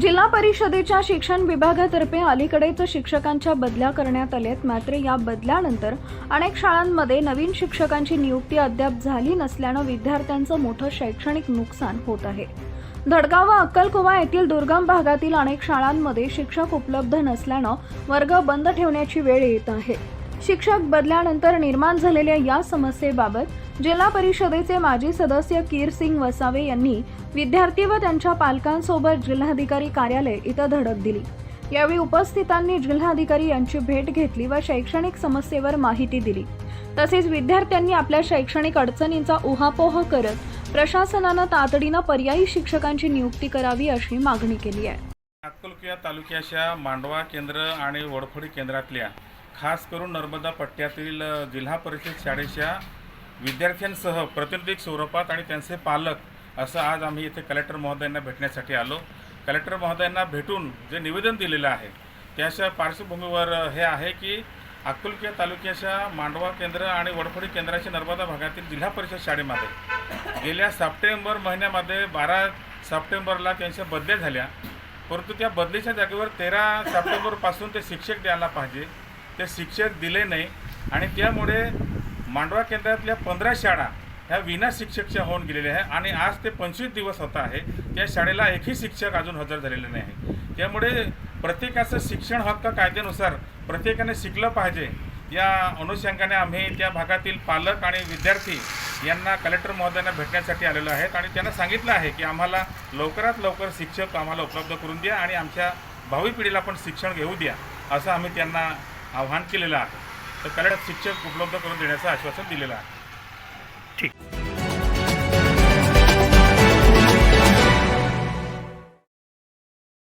जिल्हा परिषदेच्या शिक्षण विभागातर्फे अलीकडेच शिक्षकांच्या बदल्या करण्यात आल्यात. मात्र या बदल्यानंतर अनेक शाळांमध्ये नवीन शिक्षकांची नियुक्ती अद्याप झाली नसल्यानं विद्यार्थ्यांचं मोठं शैक्षणिक नुकसान होत आहे. धडगाव व अक्कलकोवा येथील दुर्गम भागातील अनेक शाळांमध्ये शिक्षक उपलब्ध नसल्यानं वर्ग बंद ठेवण्याची वेळ येत आहे. शिक्षक बदल्यानंतर निर्माण झालेल्या या समस्येबाबत जिल्हा परिषदेचे माजी सदस्य कीर सिंग वसावे यांनी विद्यार्थी व त्यांच्या पालकांसोबत जिल्हाधिकारी कार्यालय इथं धडक दिली. यावेळी उपस्थितांनी जिल्हाधिकारी यांची भेट घेतली व शैक्षणिक समस्येवर माहिती दिली. तसेच विद्यार्थ्यांनी आपल्या शैक्षणिक अडचणींचा उहापोह करत प्रशासनानं तातडीनं पर्यायी शिक्षकांची नियुक्ती करावी अशी मागणी केली आहे. अक्कलकुया तालुक्याच्या मांडवा केंद्र आणि वडफोडी केंद्रातल्या खास करून नर्मदा पट्ट्यातील जिल्हा परिषद शाळेच्या विद्यार्थ्यांसह प्रतिनिधिक स्वरूपात आणि त्यांचे पालक असं आज आम्ही इथे कलेक्टर महोदयांना भेटण्यासाठी आलो. कलेक्टर महोदयांना भेटून जे निवेदन दिलेलं आहे त्याच्या पार्श्वभूमीवर हे आहे की अक्कलकुया तालुक्याच्या मांडवा केंद्र आणि वडफोडी केंद्राच्या नर्मदा भागातील जिल्हा परिषद शाळेमध्ये गेल्या सप्टेंबर महिन्यामध्ये बारा सप्टेंबरला त्यांच्या बदल्या झाल्या. परंतु त्या बदलीच्या जागेवर तेरा सप्टेंबरपासून ते शिक्षक द्यायला पाहिजे. ते शिक्षक दिले नाही आणि त्यामुळे मांडवा केंद्रातल्या पंधरा शाळा ह्या विना शिक्षकच्या होऊन गेलेल्या आहे आणि आज ते पंचवीस दिवस होत आहे. त्या शाळेला एकही शिक्षक अजून हजर झालेले नाही. आहे त्यामुळे प्रत्येकाचं शिक्षण हक्क कायद्यानुसार प्रत्येकाने शिकलं पाहिजे. या अनुषंगाने आम्ही त्या भागातील पालक आणि विद्यार्थी यांना कलेक्टर महोदयांना भेटण्यासाठी आलेलो आहेत आणि त्यांना सांगितलं आहे की आम्हाला लवकरात लवकर शिक्षक आम्हाला उपलब्ध करून द्या आणि आमच्या भावी पिढीला पण शिक्षण घेऊ द्या असं आम्ही त्यांना आव्हान केलेलं आहे. तर कलेक्टर शिक्षक उपलब्ध करून देण्याचं आश्वासन दिलेलं आहे. ठीक.